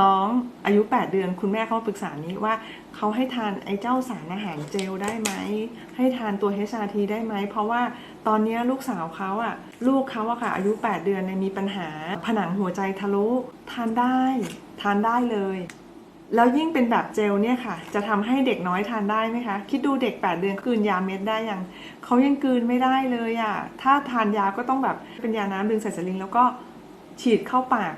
น้องอายุ 8 เดือนคุณแม่เขาปรึกษานี้ว่าเขาให้ทานไอ้เจ้าสารอาหารเจลได้ไหม ให้ทานตัว HRT ได้ไหม เพราะว่าตอนนี้ลูกสาวเขาอะลูกเขาอะค่ะอายุ 8 เดือนเนี่ยมีปัญหา ผนังหัวใจทะลุทานได้ ทานได้เลย แล้วยิ่งเป็นแบบเจลเนี่ยค่ะ จะทำให้เด็กน้อยทานได้ไหมคะ คิดดูเด็ก 8 เดือนกืนยาเม็ดได้ยังเขายังกืนไม่ได้เลยอะถ้าทานยาก็ต้องแบบเป็นยาน้ำดึงใส่สลิงแล้วก็ฉีดเข้าปาก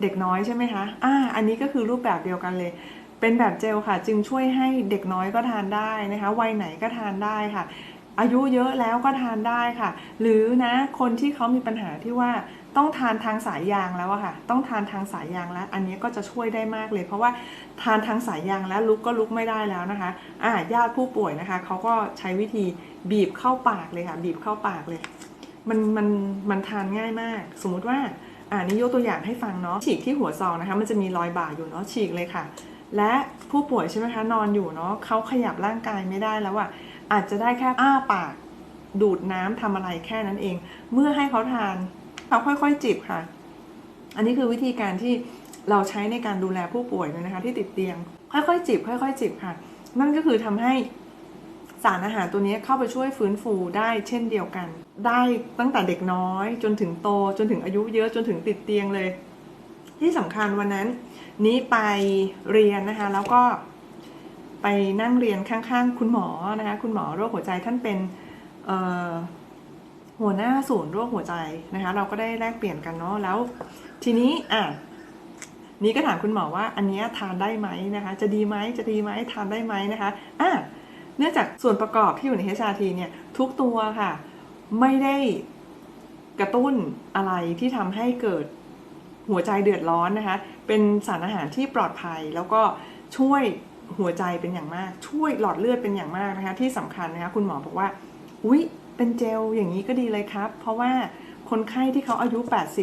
เด็กน้อยใช่ไหมคะอ่าอันนี้ก็คือรูปแบบเดียวกันเลย เป็นแบบเจลค่ะ จึงช่วยให้เด็กน้อยก็ทานได้นะคะ วัยไหนก็ทานได้ค่ะ อายุเยอะแล้วก็ทานได้ค่ะ หรือนะคนที่เขามีปัญหาที่ว่าต้องทานทางสายยางแล้วอะค่ะ ต้องทานทางสายยางแล้ว อันนี้ก็จะช่วยได้มากเลย เพราะว่าทานทางสายยางแล้วลุกก็ลุกไม่ได้แล้วนะคะ อ่าญาติผู้ป่วยนะคะเขาก็ใช้วิธีบีบเข้าปากเลยค่ะ บีบเข้าปากเลย มันมันมันทานง่ายมาก สมมุติว่า อ่านี่ยกตัวอย่างให้ฟังเนาะฉีกที่หัวซองนะคะ มันจะมีรอยบาดอยู่เนาะฉีกเลยค่ะ และผู้ป่วยใช่ไหมคะนอนอยู่เนาะเขาขยับร่างกายไม่ได้แล้วอะอาจจะได้แค่อ้าปากดูดน้ำทำอะไรแค่นั้นเอง เมื่อให้เขาทานเขาค่อยๆจิบค่ะ อันนี้คือวิธีการที่เราใช้ในการดูแลผู้ป่วยเลยนะคะ ที่ติดเตียง ค่อยๆจิบ ค่อย ๆ จิบค่ะ นั่นก็คือทำให้ สารอาหารตัวนี้เข้าไปช่วยฟื้นฟูได้เช่นเดียวกัน ได้ตั้งแต่เด็กน้อย จนถึงโตจนถึงอายุเยอะจนถึงติดเตียงเลย ที่สำคัญวันนั้น นี้ไปเรียนนะคะ แล้วก็ไปนั่งเรียนข้างๆ คุณหมอนะคะ คุณหมอโรคหัวใจท่านเป็นหัวหน้าศูนย์โรคหัวใจนะคะ เราก็ได้แลกเปลี่ยนกันเนาะแล้ว ทีนี้อะนี่ก็ถามคุณหมอว่า อันนี้ทานได้ไหมนะคะ จะดีไหมจะดีไหมทานได้ไหมนะคะอะ นื่องจากส่วนประกอบที่อยู่ใน HRT เนี่ยทุกตัวค่ะ ไม่ได้กระตุ้นอะไรที่ทำให้เกิดหัวใจเดือดร้อนนะคะ เป็นสารอาหารที่ปลอดภัยแล้วก็ช่วยหัวใจเป็นอย่างมาก ช่วยหลอดเลือดเป็นอย่างมากนะคะที่สำคัญนะคะคุณหมอบอกว่า อุ๊ย เป็นเจลอย่างนี้ก็ดีเลยครับ เพราะว่าคนไข้ที่เขาอายุ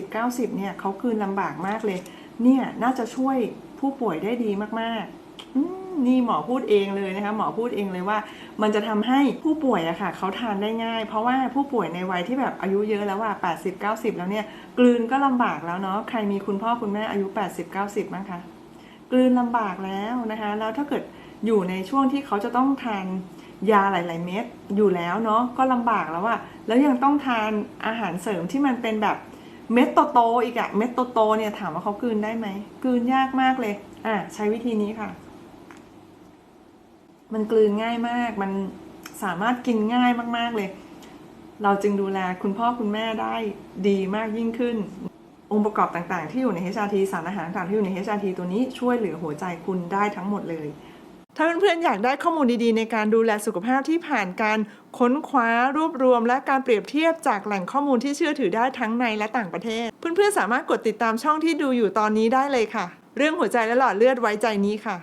80-90 เนี่ยเขาคืนลำบากมากเลย เนี่ยน่าจะช่วยผู้ป่วยได้ดีมากๆ นี่หมอพูดเองเลยนะคะหมอพูดเองเลยว่า มันจะทำให้ผู้ป่วยอะค่ะเขาทานได้ง่าย เพราะว่าผู้ป่วยในวัยที่แบบอายุเยอะแล้วว่า80-90 แล้วเนี่ยกลืนก็ลำบากแล้วเนาะใครมีคุณพ่อคุณแม่อายุ 80-90บ้างคะกลืนลำบากแล้วนะคะแล้วถ้าเกิดอยู่ในช่วงที่เขาจะต้องทานยาหลาย ๆ เม็ดอยู่แล้วเนาะก็ลำบากแล้วอะแล้วยังต้องทานอาหารเสริมที่มันเป็นแบบเม็ดโตๆอีกอะเม็ดโตๆเนี่ยถามว่าเขากลืนได้ไหมกลืนยากมากเลยอะใช้วิธีนี้ค่ะ มันกลืนง่ายมาก มันสามารถกินง่ายมาก ๆเลย เราจึงดูแลคุณพ่อคุณแม่ได้ดีมากยิ่งขึ้น องค์ประกอบต่างๆ ที่อยู่ใน HRT สารอาหารต่างๆที่อยู่ใน HRT ตัวนี้ช่วยเหลือหัวใจคุณได้ทั้งหมดเลย ถ้าเพื่อนๆอยากได้ข้อมูลดีๆ ในการดูแลสุขภาพที่ผ่านการค้นคว้ารวบรวม และการเปรียบเทียบจากแหล่งข้อมูลที่เชื่อถือได้ทั้งในและต่างประเทศ เพื่อนๆสามารถกดติดตามช่องที่ดูอยู่ตอนนี้ได้เลยค่ะ เรื่องหัวใจและหลอดเลือดไว้ใจนี้ค่ะ